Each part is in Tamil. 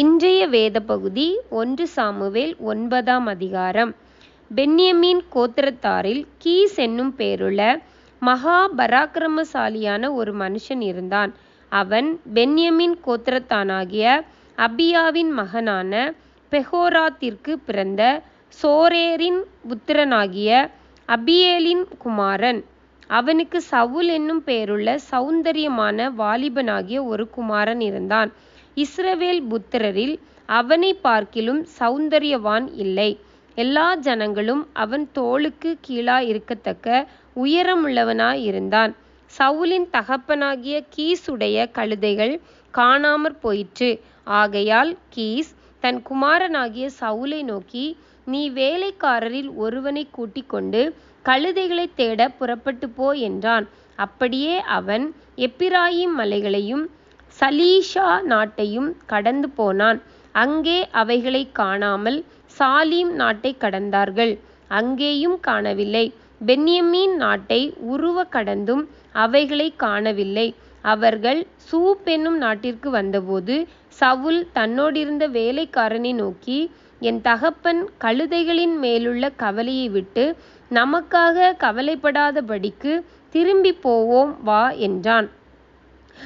இன்றைய வேத பகுதி ஒன்று சாமுவேல் ஒன்பதாம் அதிகாரம். பென்யமீன் கோத்திரத்தாரில் கீஸ் என்னும் பேருள்ள மகா பராக்கிரமசாலியான ஒரு மனுஷன் இருந்தான். அவன் பென்யமீன் கோத்திரத்தானாகிய அபியாவின் மகனான பெஹோராத்திற்கு பிறந்த சோரேரின் புத்திரனாகிய அபியேலின் குமாரன். அவனுக்கு சவுல் என்னும் பெயருள்ள சௌந்தரியமான வாலிபனாகிய ஒரு குமாரன் இருந்தான். இஸ்ரவேல் புத்திரரில் அவனை பார்க்கிலும் சௌந்தரியவான் இல்லை. எல்லா ஜனங்களும் அவன் தோளுக்கு கீழாயிருக்கத்தக்க உயரமுள்ளவனாயிருந்தான். சவுலின் தகப்பனாகிய கீசுடைய கழுதைகள் காணாமற் போயிற்று. ஆகையால் கீஸ் தன் குமாரனாகிய சவுலை நோக்கி நீ வேலைக்காரரில் ஒருவனை கூட்டிக் கொண்டு தேட புறப்பட்டு போ என்றான். அப்படியே அவன் எப்பிராயிம் மலைகளையும் சலீஷா நாட்டையும் கடந்து போனான். அங்கே அவைகளை காணாமல் சாலீம் நாட்டைக் கடந்தார்கள். அங்கேயும் காணவில்லை. பென்யமீன் நாட்டை உருவ கடந்தும் அவைகளைக் காணவில்லை. அவர்கள் சூப் என்னும் நாட்டிற்கு வந்தபோது சவுல் தன்னோடிருந்த வேலைக்காரனை நோக்கி என் தகப்பன் கழுதைகளின் மேலுள்ள கவலையை விட்டு நமக்காக கவலைப்படாதபடிக்கு திரும்பிப் போவோம் வா என்றான்.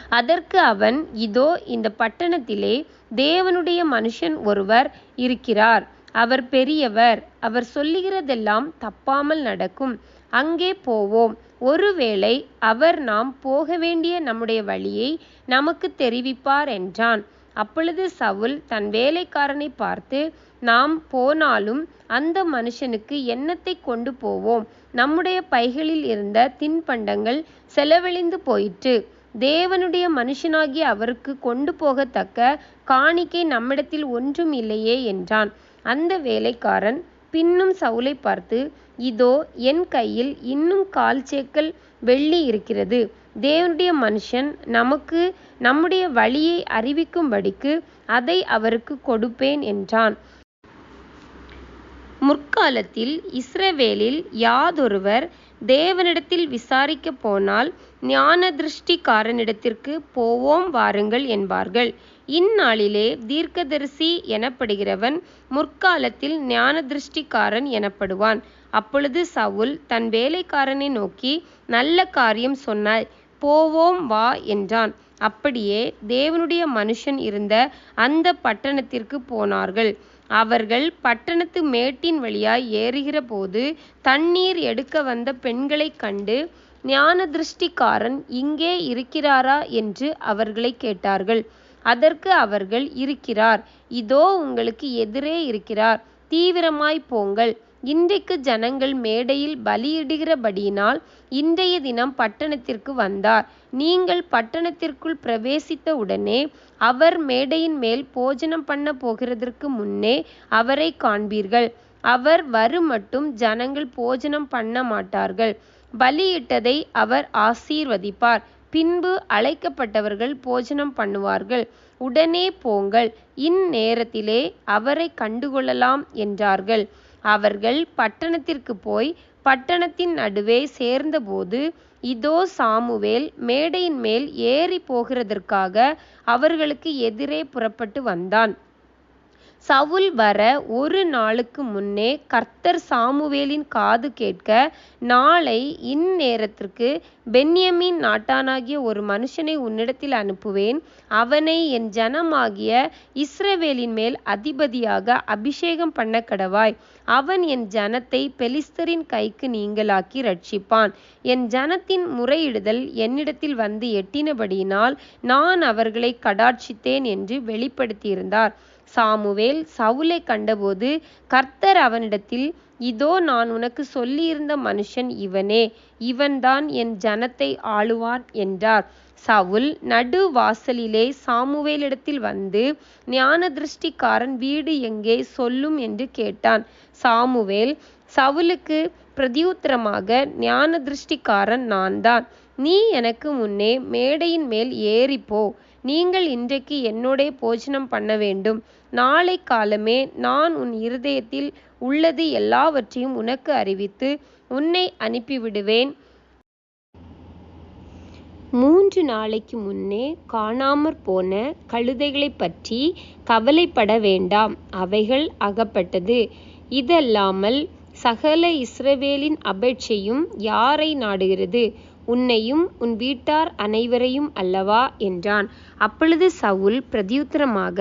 அதற்கு அவன் இதோ இந்த பட்டணத்திலே தேவனுடைய மனுஷன் ஒருவர் இருக்கிறார். அவர் பெரியவர். அவர் சொல்லுகிறதெல்லாம் தப்பாமல் நடக்கும். அங்கே போவோம். ஒருவேளை அவர் நாம் போக வேண்டிய நம்முடைய வழியை நமக்கு தெரிவிப்பார் என்றான். அப்பொழுது சவுல் தன் வேலைக்காரனை பார்த்து நாம் போனாலும் அந்த மனுஷனுக்கு எண்ணத்தை கொண்டு போவோம்? நம்முடைய பைகளில் இருந்த தின்பண்டங்கள் செலவழிந்து போயிற்று. தேவனுடைய மனுஷனாகிய அவருக்கு கொண்டு போகத்தக்க காணிக்கை நம்மிடத்தில் ஒன்றும் இல்லையே என்றான். அந்த வேலைக்காரன் பின்னும் சவுலை பார்த்து இதோ என் கையில் இன்னும் கால் சேக்கல் வெள்ளி இருக்கிறது. தேவனுடைய மனுஷன் நமக்கு நம்முடைய வழியை அறிவிக்கும்படிக்கு அதை அவருக்கு கொடுப்பேன் என்றான். முற்காலத்தில் இஸ்ரவேலில் யாதொருவர் தேவனிடத்தில் விசாரிக்கப் போனால் ஞானதிருஷ்டிக்காரனிடத்திற்கு போவோம் வாருங்கள் என்பார்கள். இந்நாளிலே தீர்க்கதரிசி எனப்படுகிறவன் முற்காலத்தில் ஞானதிருஷ்டிக்காரன் எனப்படுவான். அப்பொழுது சவுல் தன் வேலைக்காரனை நோக்கி நல்ல காரியம் சொன்னாய் போவோம் வா என்றான். அப்படியே தேவனுடைய மனுஷன் இருந்த அந்த பட்டணத்திற்கு போனார்கள். அவர்கள் பட்டணத்து மேட்டின் வழியாய் ஏறுகிற போது தண்ணீர் எடுக்க வந்த பெண்களைக் கண்டு ஞானதிருஷ்டிக்காரன் இங்கே இருக்கிறாரா? என்று அவர்களை கேட்டார்கள். அதற்கு அவர்கள் இருக்கிறார். இதோ உங்களுக்கு எதிரே இருக்கிறார். தீவிரமாய் போங்கள். இன்றைக்கு ஜனங்கள் மேடையில் பலியிடுகிறபடியினால் இன்றைய தினம் பட்டணத்திற்கு வந்தார். நீங்கள் பட்டணத்திற்குள் பிரவேசித்த உடனே அவர் மேடையின் மேல் போஜனம் பண்ண போகிறதற்கு முன்னே அவரை காண்பீர்கள். அவர் வருமட்டும் ஜனங்கள் போஜனம் பண்ண மாட்டார்கள். பலியிட்டதை அவர் ஆசீர்வதிப்பார். பின்பு அழைக்கப்பட்டவர்கள் போஜனம் பண்ணுவார்கள். உடனே போங்கள். இந்நேரத்திலே அவரை கண்டுகொள்ளலாம் என்றார்கள். அவர்கள் பட்டணத்திற்கு போய் பட்டணத்தின் நடுவே சேர்ந்தபோது இதோ சாமுவேல் மேடையின் மேல் ஏறி போகிறதற்காக அவர்களுக்கு எதிரே புறப்பட்டு வந்தான். சவுல் வர ஒரு நாளுக்கு முன்னே கர்த்தர் சாமுவேலின் காது கேட்க நாளை இந்நேரத்திற்கு பென்யமீன் நாட்டானாகிய ஒரு மனுஷனை உன்னிடத்தில் அனுப்புவேன். அவனை என் ஜனமாகிய இஸ்ரவேலின் மேல் அதிபதியாக அபிஷேகம் பண்ண கடவாய். அவன் என் ஜனத்தை பெலிஸ்தரின் கைக்கு நீங்களாக்கி ரட்சிப்பான் என் ஜனத்தின் முறையிடுதல் என்னிடத்தில் வந்து எட்டினபடியினால் நான் அவர்களை கடாட்சித்தேன் என்று வெளிப்படுத்தியிருந்தார். சாமுவேல் சவுலை கண்டபோது கர்த்தர் அவனிடத்தில் இதோ நான் உனக்கு சொல்லியிருந்த மனுஷன் இவனே இவன்தான் என் ஜனத்தை ஆளுவான் என்றார். சவுல் நடு வாசலிலே சாமுவேலிடத்தில் வந்து ஞான திருஷ்டிக்காரன் வீடு எங்கே? சொல்லும் என்று கேட்டான். சாமுவேல் சவுலுக்கு பிரதியுத்தரமாக ஞான திருஷ்டிக்காரன் நான் நான்தான். நீ எனக்கு முன்னே மேடையின் மேல் ஏறிப்போ. நீங்கள் இன்றைக்கு என்னோடே போஜனம் பண்ண வேண்டும். நாளை காலமே நான் உன் இருதயத்தில் உள்ளது எல்லாவற்றையும் உனக்கு அறிவித்து உன்னை அனுப்பிவிடுவேன். மூன்று நாளைக்கு முன்னே காணாமற் போன கழுதைகளைப் பற்றி கவலைப்பட வேண்டாம். அவைகள் அகப்பட்டது. இதல்லாமல் சகல இஸ்ரவேலின் அபேட்சையும் யாரை நாடுகிறது? உன்னையும் உன் வீட்டார் அனைவரையும் அல்லவா? என்றான். அப்பொழுது சவுல் பிரதியுத்தரமாக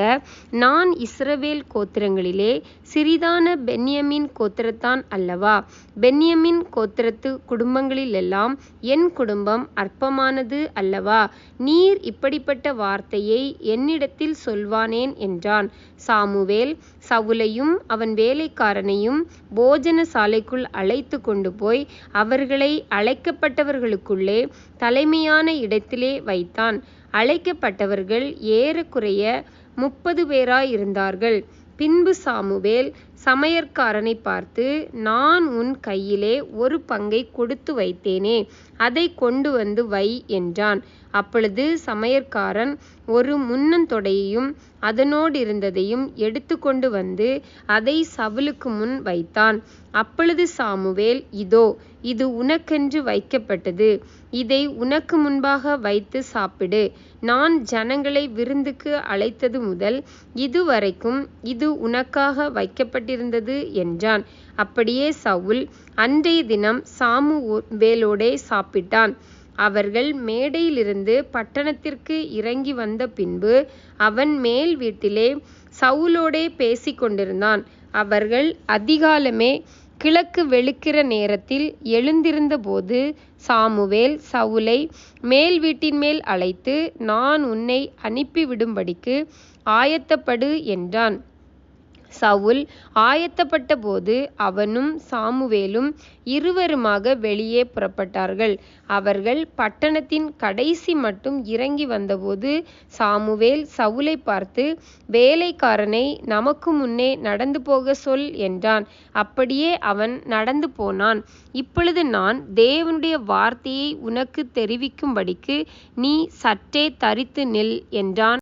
நான் இஸ்ரவேல் கோத்திரங்களிலே சிறிதான பென்யமின் கோத்திரத்தான் அல்லவா? பென்யமின் கோத்திரத்து குடும்பங்களிலெல்லாம் என் குடும்பம் அற்பமானது அல்லவா? நீர் இப்படிப்பட்ட வார்த்தையை என்னிடத்தில் சொல்வானேன்? என்றான். சாமுவேல் சவுலையும் அவன் வேலைக்காரனையும் போஜன சாலைக்குள் அழைத்து கொண்டு போய் அவர்களை அழைக்கப்பட்டவர்களுக்குள்ளே தலைமையான இடத்திலே வைத்தான். அழைக்கப்பட்டவர்கள் ஏறக்குறைய முப்பது பேராயிருந்தார்கள். பின்பு சாமுவேல் சமையற்காரனை பார்த்து நான் உன் கையிலே ஒரு பங்கை கொடுத்து வைத்தேனே அதை கொண்டு வந்து வை என்றான். அப்பொழுது சமையற்காரன் ஒரு முன்னந்தொடையையும் அதனோடிருந்ததையும் எடுத்துக்கொண்டு வந்து அதை சவுலுக்கு முன் வைத்தான். அப்பொழுது சாமுவேல் இதோ இது உனக்கென்று வைக்கப்பட்டது. இதை உனக்கு முன்பாக வைத்து சாப்பிடு. நான் ஜனங்களை விருந்துக்கு அழைத்தது முதல் இதுவரைக்கும் இது உனக்காக வைக்கப்பட்டிருந்தது என்றான். அப்படியே சவுல் அன்றைய தினம் சாமுவேலோடே சாப்பிட்டான். அவர்கள் மேடையிலிருந்து பட்டணத்திற்கு இறங்கி வந்த பின்பு அவன் மேல் வீட்டிலே சவுலோடே பேசிக் கொண்டிருந்தான். அவர்கள் அதிகாலமே கிழக்கு வெளுக்கிற நேரத்தில் எழுந்திருந்தபோது சாமுவேல் சவுலை மேல் வீட்டின்மேல் அழைத்து நான் உன்னை அனுப்பிவிடும்படிக்கு ஆயத்தப்படு என்றான். சவுல் ஆயத்தப்பட்டபோது அவனும் சாமுவேலும் இருவருமாக வெளியே புறப்பட்டார்கள். அவர்கள் பட்டணத்தின் கடைசி மட்டும் இறங்கி வந்தபோது சாமுவேல் சவுலைப் பார்த்து வேலைக்காரனை நமக்கு முன்னே நடந்து போக சொல் என்றான். அப்படியே அவன் நடந்து போனான். இப்பொழுது நான் தேவனுடைய வார்த்தையை உனக்கு தெரிவிக்கும்படிக்கு நீ சற்றே தரித்து நில் என்றான்.